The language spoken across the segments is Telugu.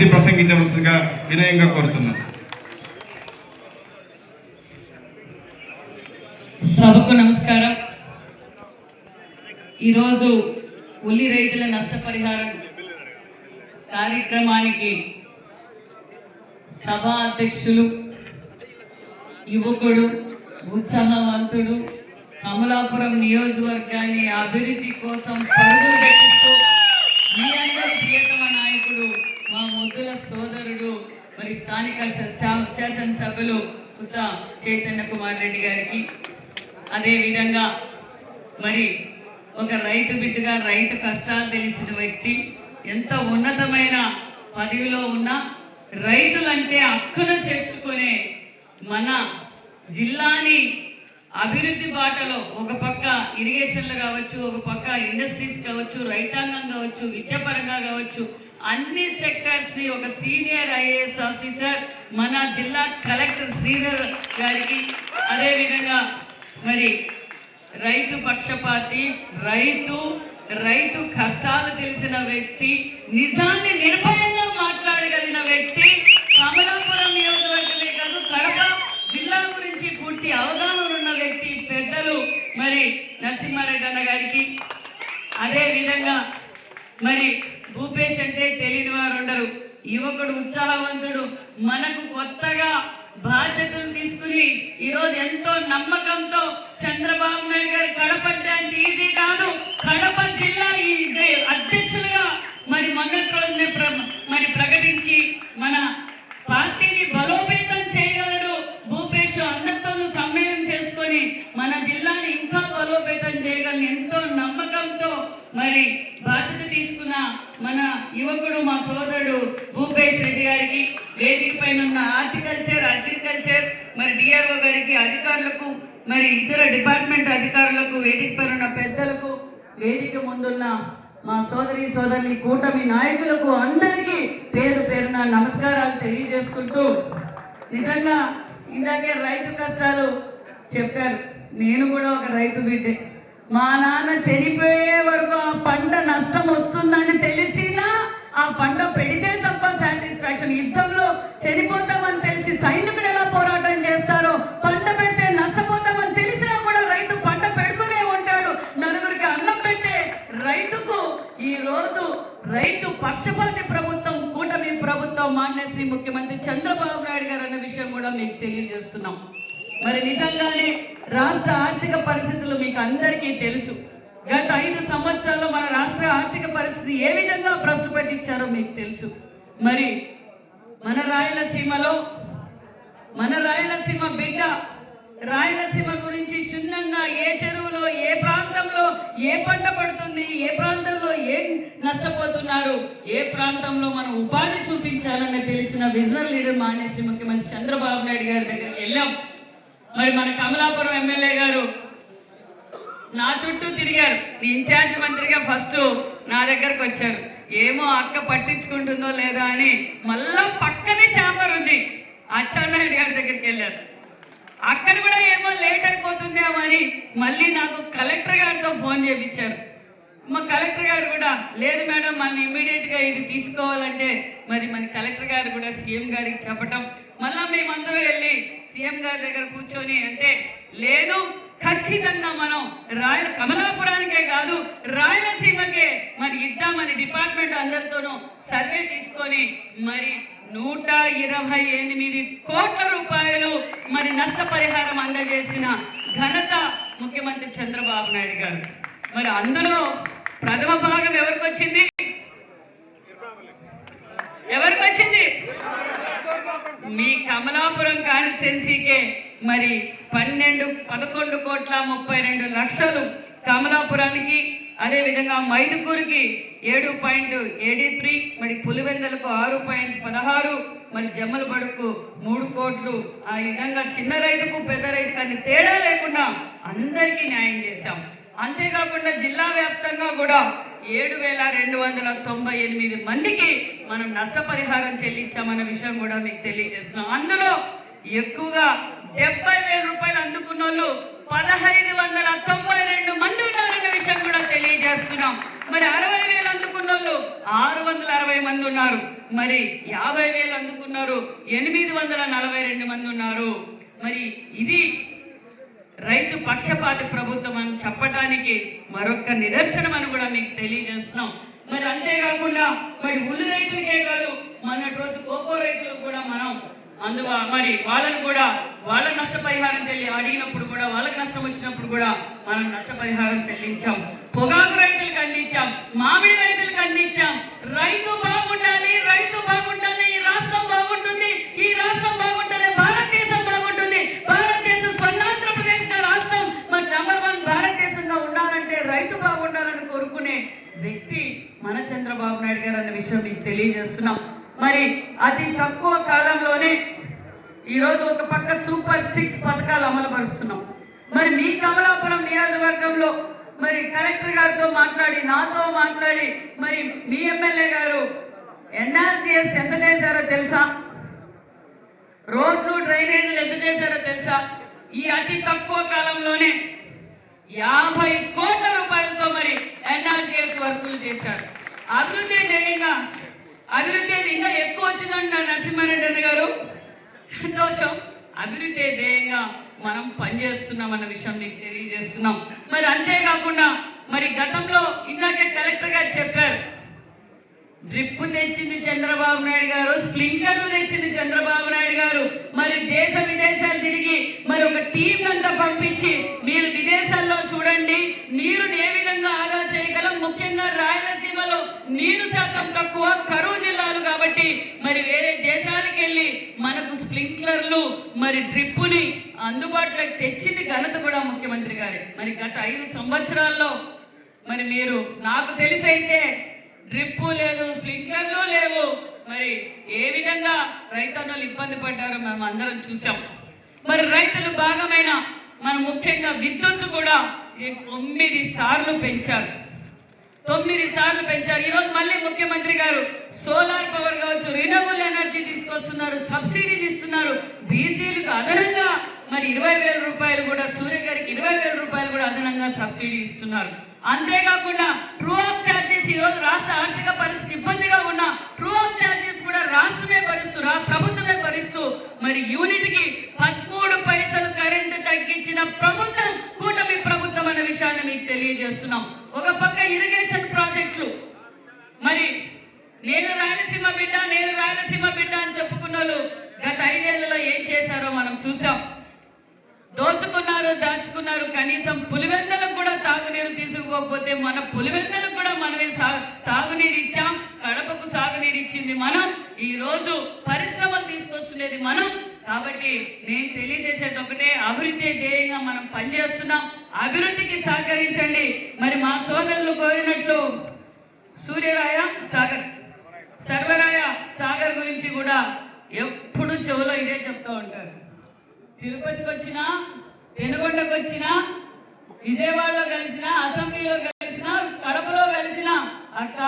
గురించి ప్రసంగించవలసిందిగా వినయంగా కోరుతున్నాను. సభకు నమస్కారం. ఈరోజు ఉల్లి రైతుల నష్టపరిహారం కార్యక్రమానికి సభ అధ్యక్షులు యువకుడు ఉత్సాహవంతుడు కమలాపురం నియోజకవర్గాన్ని అభివృద్ధి కోసం పరుగులు పెట్టిస్తూ మీ అందరి ప్రియతమ నాయకుడు మా ముద్దుల సోదరుడు మరి స్థానిక శా- శాసనసభ్యులు పుట్ట చైతన్య కుమార్ రెడ్డి గారికి. అదేవిధంగా మరి ఒక రైతు బిడ్డగా రైతు కష్టాలు తెలిసిన వ్యక్తి ఎంత ఉన్నతమైన పదవిలో ఉన్న రైతులంటే హక్కును చేర్చుకునే మన జిల్లాని అభివృద్ధి బాటలో ఒక పక్క ఇరిగేషన్లు కావచ్చు ఒక పక్క ఇండస్ట్రీస్ కావచ్చు రైతాంగం కావచ్చు విద్యాపరంగా కావచ్చు అన్ని సెక్టర్స్ని ఒక సీనియర్ ఐఏఎస్ ఆఫీసర్ మన జిల్లా కలెక్టర్ శ్రీధర్ గారికి అదేవిధంగా మరి రైతు పక్షపాతి రైతు రైతు కష్టాలు తెలిసిన వ్యక్తి నిజాన్ని నిర్భయ మాట్లాడగలిగిన వ్యక్తి కమలాపురం నియోజకవర్గమే కాదు కడప జిల్లా గురించి పూర్తి అవగాహన ఉన్న వ్యక్తి పెద్దలు మరి నరసింహారెడ్డి అన్న గారికి అదే విధంగా మరి భూపేష్ అంటే తెలియని వారు ఉండరు యువకుడు ఉత్సాహవంతుడు మనకు కొత్తగా బాధ్యతలు తీసుకుని ఈరోజు ఎంతో నమ్మకంతో చంద్రబాబు నాయుడు గారు కడప అంటే ఈజీ కాదు కడప జిల్లా ఈ దే- అధ్యక్షులుగా మరి మొన్నటి రోజునే ప్ర- మరి ప్రకటించి మన పార్టీని బలోపేతం చేయగలడు భూపేష్ అందరితోనూ సమ్మేళనం చేసుకొని మన జిల్లాని ఇంకా బలోపేతం చేయగలను ఎంతో నమ్మకంతో మరి బాధ్యత తీసుకున్న మన యువకుడు మా సోదరుడు భూపేష్ రెడ్డి గారికి వేదిక పైన ఉన్న హార్టికల్చర్ అగ్రికల్చర్ మరి డిఆర్ఓ గారికి అధికారులకు మరి ఇతర డిపార్ట్మెంట్ అధికారులకు వేదిక పైన ఉన్న పెద్దలకు వేదిక ముందున్న మా సోదరి సోదరుని కూటమి నాయకులకు అందరికీ పేరు పేరున నమస్కారాలు తెలియజేసుకుంటూ నిజంగా ఇందాకే రైతు కష్టాలు చెప్పారు. నేను కూడా ఒక రైతు బిడ్డే. మా నాన్న చనిపోయే వరకు ఆ పంట నష్టం వస్తుందని తెలిసినా ఆ పంట పెడితే తప్ప సాటిస్ఫాక్షన్ యుద్ధంలో చనిపోతామని తెలిసి సైనికుడు ఎలా పోరాటం చేస్తారో పంట పెడితే నష్టపోతామని తెలిసినా కూడా రైతు పంట పెడుతూనే ఉంటాడు నలుగురికి అన్నం పెట్టే రైతుకు ఈ రోజు రైతు పక్షపాతి ప్రభుత్వం కూటమి ప్రభుత్వం మాన్య శ్రీ ముఖ్యమంత్రి చంద్రబాబు నాయుడు గారు అన్న విషయం కూడా మీకు తెలియజేస్తున్నాం మరి నిజంగానే రాష్ట్ర ఆర్థిక పరిస్థితులు మీకు అందరికీ తెలుసు. గత ఐదు సంవత్సరాల్లో మన రాష్ట్ర ఆర్థిక పరిస్థితి ఏ విధంగా భ్రష్టు మీకు తెలుసు. మరి మన రాయలసీమలో మన రాయలసీమ బిడ్డ రాయలసీమ గురించి క్షుణ్ణంగా ఏ చెరువులో ఏ ప్రాంతంలో ఏ పంట పడుతుంది ఏ ప్రాంతంలో ఏం నష్టపోతున్నారు ఏ ప్రాంతంలో మనం ఉపాధి చూపించాలని తెలిసిన విజనల్ లీడర్ మానేశ్రీ ముఖ్యమంత్రి చంద్రబాబు నాయుడు గారి దగ్గరికి వెళ్ళాం. మరి మన కమలాపురం ఎమ్మెల్యే గారు నా చుట్టూ తిరిగారు. ఇన్ఛార్జ్ మంత్రిగా ఫస్ట్ నా దగ్గరకు వచ్చారు. ఏమో అక్క పట్టించుకుంటుందో లేదో అని మళ్ళా పక్కనే చాంబర్ ఉంది. అచ్చెన్నాయుడు గారి దగ్గరికి వెళ్ళారు. అక్కడ కూడా ఏమో లేట్ అయిపోతుందేమో అని మళ్ళీ నాకు కలెక్టర్ గారితో ఫోన్ చేయించారు మా కలెక్టర్ గారు కూడా లేదు మేడం మన ఇమీడియట్గా ఇది తీసుకోవాలంటే మరి మన కలెక్టర్ గారు కూడా సీఎం గారికి చెప్పటం. మళ్ళా మేమందరూ వెళ్ళి సీఎం గారి దగ్గర కూర్చొని అంటే లేదు ఖచ్చితంగా మనం రాయల కమలాపురానికే కాదు రాయలసీమకే మరి ఇద్దామని డిపార్ట్మెంట్ అందరితోనూ సర్వే తీసుకొని మరి నూట ఇరవై ఎనిమిది కోట్ల రూపాయలు మరి నష్టపరిహారం అందజేసిన ఘనత ముఖ్యమంత్రి చంద్రబాబు నాయుడు గారు. మరి అందులో ప్రథమ భాగం ఎవరికి వచ్చింది? ఎవరికి వచ్చింది? మీ కమలాపురం కాన్స్టిట్యున్సీకే మరి పన్నెండు పదకొండు కోట్ల ముప్పై రెండు లక్షలు కమలాపురానికి అదేవిధంగా మైదుకూరుకి ఏడు పాయింట్ ఏడి త్రీ మరి పులివెందలకు ఆరు పాయింట్ పదహారు మరి జమ్మల బడుకు మూడు కోట్లు. ఆ విధంగా చిన్న రైతుకు పెద్ద రైతుకు అన్ని తేడా లేకుండా అందరికీ న్యాయం చేశాం. అంతేకాకుండా జిల్లా వ్యాప్తంగా కూడా ఏడు వేల రెండు వందల తొంభై ఎనిమిది మందికి మనం నష్టపరిహారం చెల్లించామన్న విషయం కూడా మీకు తెలియజేస్తున్నాం. అందులో ఎక్కువగా డెబ్బై వేల రూపాయలు అందుకున్న వాళ్ళు పదహైదు వందల తొంభై రెండు మంది ఉన్నారన్న విషయం కూడా తెలియజేస్తున్నాం. మరి అరవై వేలు అందుకున్న వాళ్ళు ఆరు వందల అరవై మంది ఉన్నారు. మరి యాభై వేలు అందుకున్నారు ఎనిమిది వందల నలభై రెండు మంది ఉన్నారు. మరి ఇది రైతు పక్షపాత ప్రభుత్వం అని చెప్పడానికి మరొక నిదర్శనం అని కూడా మీకు తెలియజేస్తున్నాం. మరి అంతేకాకుండా మరి ఉల్లి రైతులకే కాదు మొన్నటి రోజు కోకో రైతులకు కూడా మనం అందువా మరి వాళ్ళని కూడా వాళ్ళ నష్టపరిహారం చెల్లి అడిగినప్పుడు కూడా వాళ్ళకి నష్టం వచ్చినప్పుడు కూడా మనం నష్టపరిహారం చెల్లించాం. పొగాకు రైతులకు అందించాం. మామిడి రైతులకు అందించాం. రైతు బాగుండాలి రైతు బాగుండాలి ఈ రాష్ట్రం బాగుంటుంది ఈ రాష్ట్రం బాగుంటుంది భారతదేశం బాగుంటుంది. భారతదేశం స్వర్ణాంధ్రప్రదేశ్ రాష్ట్రం. మరి నెంబర్ వన్ భారతదేశంగా ఉండాలంటే రైతు బాగుండాలని కోరుకునే వ్యక్తి మన చంద్రబాబు నాయుడు గారు అన్న విషయం మీకు తెలియజేస్తున్నాం. మరి అతి తక్కువ కాలంలోనే ఈరోజు ఒక పక్క సూపర్ సిక్స్ పథకాలు అమలు పరుస్తున్నాం. మరి మీ కమలాపురం నియోజకవర్గంలో మరి కలెక్టర్ గారితో మాట్లాడి నాతో మాట్లాడి మరి మీ ఎమ్మెల్యే గారు ఎన్ఆర్సీఎస్ ఎంత చేశారో తెలుసా? రోడ్లు డ్రైనేజీలు ఎంత చేశారో తెలుసా? ఈ అతి తక్కువ కాలంలోనే యాభై కోట్ల రూపాయలతో మరి ఎన్ఆర్జీఎస్ వర్కులు చేశారు. అభివృద్ధి ధ్యేయంగా అభివృద్ధి ఇంకా ఎక్కువ వచ్చిందంట నరసింహారెడ్డి గారు. సంతోషం. అభివృద్ధి ధ్యేయంగా మనం పనిచేస్తున్నాం అన్న విషయం మీకు తెలియజేస్తున్నాం. మరి అంతేకాకుండా మరి గతంలో ఇందాకే కలెక్టర్ గారు చెప్పారు డ్రిప్ తెచ్చింది చంద్రబాబు నాయుడు గారు స్ప్లింకర్లు తెచ్చింది చంద్రబాబు నాయుడు గారు. మరి దేశ విదేశాలు తిరిగి మరి ఒక టీం అంతా పంపించి మీరు విదేశాల్లో చూడండి నీరుని ఏ విధంగా ఆదా చేయగలం? ముఖ్యంగా రాయలసీమలో నీరు శాతం తక్కువ కరువు జిల్లాలు కాబట్టి మరి వేరే స్ప్లింక్లర్లు మరి డ్రిప్పుని అందుబాటులోకి తెచ్చింది ఘనత కూడా ముఖ్యమంత్రి గారే. మరి గత ఐదు సంవత్సరాల్లో మరి మీరు నాకు తెలిసైతే డ్రిప్పు లేదు స్ప్రింక్లర్లు లేవు. మరి ఏ విధంగా రైతన్నులు ఇబ్బంది పడ్డారో మనం అందరం చూసాం మరి రైతులు భాగమైన మన ముఖ్యంగా విద్యుత్తు కూడా ఈ తొమ్మిది సార్లు పెంచారు. తొమ్మిది సార్లు పెంచారు. ఈరోజు మళ్ళీ ముఖ్యమంత్రి గారు సోలార్ పవర్ కావచ్చు రినబుల్ ఎనర్జీ తీసుకొస్తున్నారు సబ్సిడీని ఇస్తున్నారు. బీసీలకు అదనంగా మరి ఇరవై వేల రూపాయలు కూడా సూర్య గారికి ఇరవై వేల రూపాయలు కూడా అదనంగా సబ్సిడీ ఇస్తున్నారు. అంతేకాకుండా ట్రూ ఆఫ్ ఛార్జెస్ ఈ రోజు రాష్ట్ర ఆర్థిక పరిస్థితి ఇబ్బందిగా ఉన్న ట్రూ ఆఫ్ ఛార్జెస్ కూడా రాష్ట్రమే భరిస్తూ రా- ప్రభుత్వమే భరిస్తూ మరి యూనిట్కి పదమూడు పైసలు కరెంటు తగ్గించిన ప్రభుత్వం కూటమి ప్రభుత్వం అనే విషయాన్ని మీకు తెలియజేస్తున్నాం ఒక పక్క ఇరిగేషన్ ప్రాజెక్టులు మరి నేను రాయలసీమ బిడ్డ నేను రాయలసీమ బిడ్డ అని చెప్పుకున్న వాళ్ళు గత ఐదేళ్ళలో ఏం చేశారో మనం చూసాం దోచుకున్నారు కనీసం పులివెందలకు కూడా తాగునీరు తీసుకుపోకపోతే మన పులివెందలకు కూడా మనమే తాగునీరు ఇచ్చాం కడపకు సాగునీరు ఇచ్చింది మనం ఈ రోజు పరిశ్రమలు తీసుకొస్తుండేది మనం. కాబట్టి నేను తెలియజేసేది ఒకటే అభివృద్ధి ధ్యేయంగా మనం పనిచేస్తున్నాం. అభివృద్ధికి సహకరించండి. మరి మా సోదరులు కోరినట్లు సూర్యరాయ సాగర్ సర్వరాయ సాగర్ గురించి కూడా ఎప్పుడు చెవులో ఇదే చెప్తూ ఉంటారు. తిరుపతికి వచ్చినా వెనుగొండకు వచ్చినా విజయవాడలో కలిసిన అసెంబ్లీలో కలిసిన కడపలో కలిసిన అక్క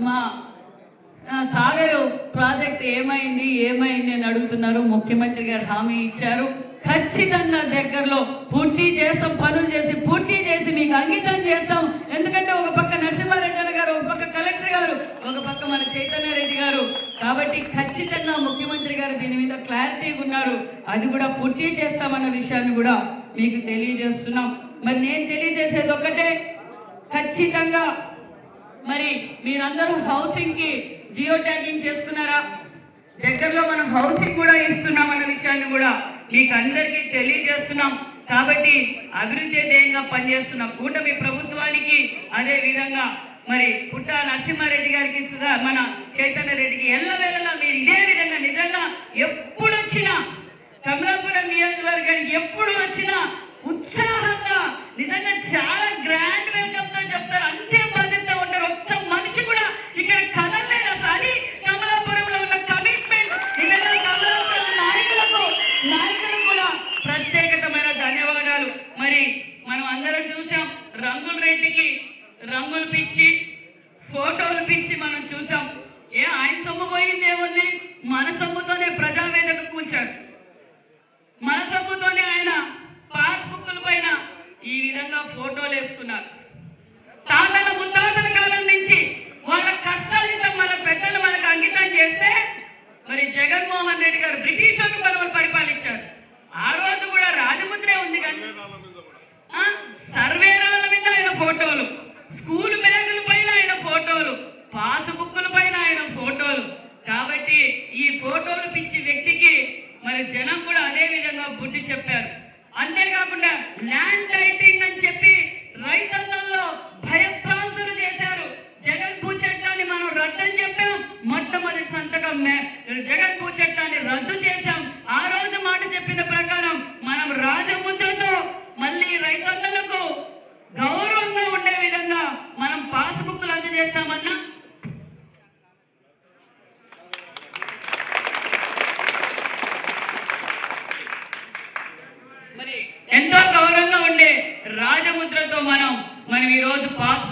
మా ఆ, సాగరు ప్రాజెక్ట్ ఏమైంది ఏమైంది అని అడుగుతున్నారు. ముఖ్యమంత్రి గారు హామీ ఇచ్చారు. ఖచ్చితంగా దగ్గరలో పూర్తి చేస్తాం పనులు చేసి పూర్తి చేసి మీకు అంకితం చేస్తాం. ఎందుకంటే ఒక పక్క నరసింహారెడ్డి గారు ఒక పక్క కలెక్టర్ గారు ఒక పక్క మన చైతన్య రెడ్డి గారు. కాబట్టి ఖచ్చితంగా ముఖ్యమంత్రి గారు దీని మీద క్లారిటీగా ఉన్నారు. అది కూడా పూర్తి చేస్తామన్న విషయాన్ని కూడా మీకు తెలియజేస్తున్నాం. మరి నేను తెలియజేసేది ఒకటే ఖచ్చితంగా మరి మీరందరూ హౌసింగ్కి జియో ట్యాగింగ్ చేసుకున్నారా? దగ్గరలో మనం హౌసింగ్ కూడా ఇస్తున్నాం అన్న విషయాన్ని కూడా మీకు అందరికీ తెలియజేస్తున్నాం. కాబట్టి అభివృద్ధి ధ్యేయంగా పనిచేస్తున్న కూటమి ప్రభుత్వానికి అదే విధంగా మరి పుట్ట నరసింహారెడ్డి గారికి మన చైతన్య రెడ్డికి ఎల్లవేళలా మీరు ఇదే విధంగా నిజంగా ఎప్పుడొచ్చినా కమలాపురం నియోజకవర్గానికి ఎప్పుడు వచ్చినా ఉత్సాహంగా నిజంగా చాలా గ్రాండ్ వెల్కమ్తో చెప్తారు అంతే బాధ్యత ఉంటారు ఒక్క మనిషి కూడా ఇక్కడ కదలలేదు అసలు. అది కమలాపురంలో ఉన్న కమిట్మెంట్ నిజంగా కమలాపురం నాయకులకు నాయకులకు కూడా ప్రత్యేకతమైన ధన్యవాదాలు. మరి మనం అందరం చూసాం రంగుల రెడ్డికి రంగులు పిచ్చి తాతల ముత్తాతల కాలం నుంచి వాళ్ళ కష్టాలితం మన పెద్దలు మనకు అంకితం చేస్తే మరి జగన్మోహన్ రెడ్డి గారు బ్రిటిష్ వాళ్ళు పరిపాలించారు. ఆ కూడా రాజముద్రే ఉంది కానీ సర్వేరాల మీద ఆయన ఫోటోలు స్కూల్ బ్యాగుల పైన ఆయన ఫోటోలు పాస్ బుక్కుల పైన ఆయన ఫోటోలు. కాబట్టి ఈ ఫోటోలు పిచ్చి వ్యక్తికి మరి జనం కూడా అదే విధంగా బుద్ధి చెప్పారు. అంతేకాకుండా ల్యాండ్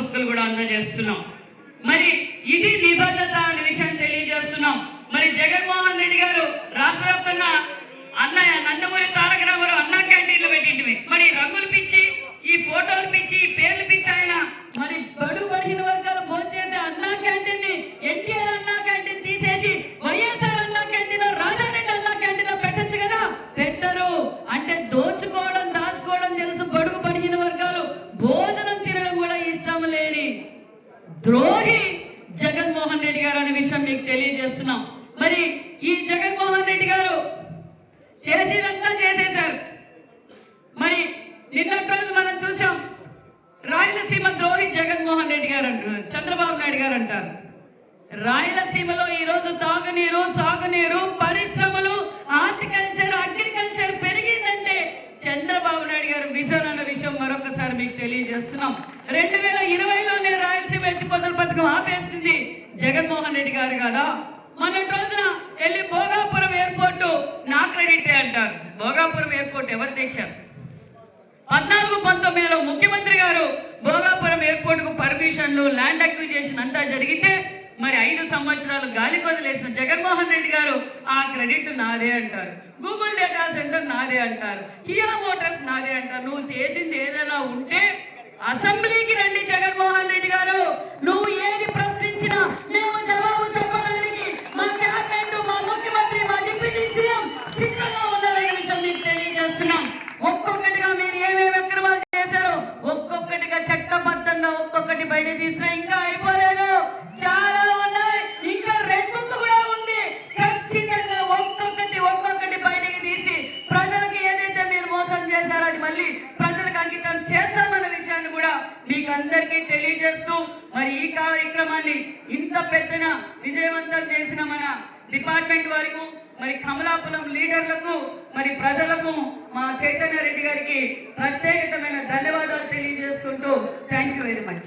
రోజు పాస్ బుక్లు కూడా అందజేస్తున్నాం మరి ఇది నిబద్ధత అనే విషయం తెలియజేస్తున్నాం మరి జగన్మోహన్ రెడ్డి గారు రాష్ట్ర వ్యాప్తంగా అన్నయ్య నందమూరి తారక రామారావు అన్నా క్యాంటీన్లు పెట్టింటివి మరి రంగులు పిచ్చి ఈ ఫోటోలు పిచ్చి ఈ పేర్లు పిచ్చి ఆయన మరి బడు బడిన వర్గాలు భోంచేసే అన్నా క్యాంటీన్ని ఎన్టీఆర్ అన్నా క్యాంటీన్ తీసేసి వైఎస్ఆర్ అన్నా క్యాంటీన్ రాజారెడ్డి అన్నా క్యాంటీన్ పెట్టచ్చు కదా పెట్టరు అంటే దోచుకోవడం దాచుకోవడం తెలుసు బడుగు బడిన వర్గాలు భోజనం తినడం కూడా ఇష్టం లేని ద్రోహి జగన్మోహన్ రెడ్డి గారు అనే విషయం మీకు తెలియజేస్తున్నాం మరి ఈ జగన్మోహన్ రెడ్డి గారు చేసేదంతా చేసేశారు. మరి నిన్నటి రోజు మనం చూసాం రాయలసీమ ద్రోహి జగన్మోహన్ రెడ్డి గారు అంటారు చంద్రబాబు నాయుడు గారు అంటారు. రాయలసీమలో ఈ రోజు తాగునీరు సాగునీరు పరిశ్రమలు హార్టికల్చర్ అగ్రికల్చర్ పెరిగిందంటే చంద్రబాబు నాయుడు గారు విజన్ అన్న విషయం మరొకసారి మీకు తెలియజేస్తున్నాం. రెండు వేల ఇరవైలోనే రాయలసీమ ఎత్తిపోతల పథకం ఆపేసింది జగన్మోహన్ రెడ్డి గారు కదా. మొన్నటి రోజున వెళ్ళి భోగాపురం ఎయిర్పోర్ట్ అంటారు. భోగాపురం ఎయిర్పోర్ట్ ఎవరు తెచ్చారు? పద్నాలుగు పంతొమ్మిదిలో ముఖ్యమంత్రి గారు భోగాపురం ఎయిర్పోర్ట్కు పర్మిషన్లు ల్యాండ్ అక్విజేషన్ అంతా జరిగితే మరి ఐదు సంవత్సరాలు గాలి వదిలేసిన జగన్మోహన్ రెడ్డి గారు ఆ క్రెడిట్ నాదే అంటారు. గూగుల్ డేటా సెంటర్ నాదే అంటారు. కియా మోటార్స్ నాదే అంటారు. నువ్వు చేసింది ఏదైనా ఉంటే అసెంబ్లీకి అందరికీ తెలియజేస్తూ మరి ఈ కార్యక్రమాన్ని ఇంత పెద్దన విజయవంతం చేసిన మన డిపార్ట్మెంట్ వారికి మరి కమలాపురం లీడర్లకు మరి ప్రజలకు మా చైతన్య రెడ్డి గారికి ప్రత్యేకమైన ధన్యవాదాలు తెలియజేసుకుంటూ థ్యాంక్ యూ వెరీ మచ్.